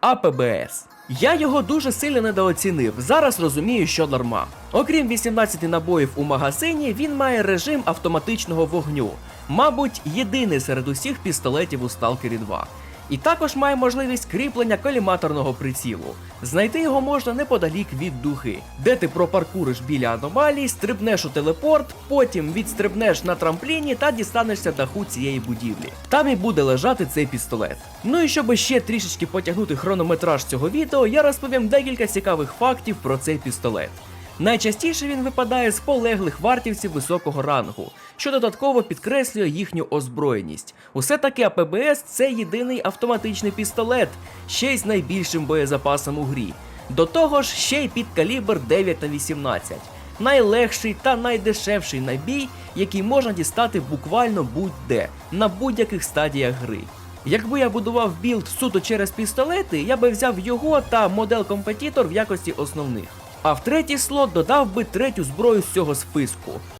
АПБС. Я його дуже сильно недооцінив. Зараз розумію, що норма. Окрім 18 набоїв у магазині, він має режим автоматичного вогню. Мабуть, єдиний серед усіх пістолетів у Сталкері 2. І також має можливість кріплення коліматорного прицілу. Знайти його можна неподалік від духи, де ти пропаркуриш біля аномалій, стрибнеш у телепорт, потім відстрибнеш на трампліні та дістанешся даху цієї будівлі. Там і буде лежати цей пістолет. Ну і щоб ще трішечки потягнути хронометраж цього відео, я розповім декілька цікавих фактів про цей пістолет. Найчастіше він випадає з полеглих вартівців високого рангу, що додатково підкреслює їхню озброєність. Усе таки АПБС це єдиний автоматичний пістолет, ще й з найбільшим боєзапасом у грі. До того ж, ще й під калібр 9 на 18 найлегший та найдешевший набій, який можна дістати буквально будь-де на будь-яких стадіях гри. Якби я будував білд суто через пістолети, я би взяв його та модель компетітор в якості основних. А в третій слот додав би третю зброю з цього списку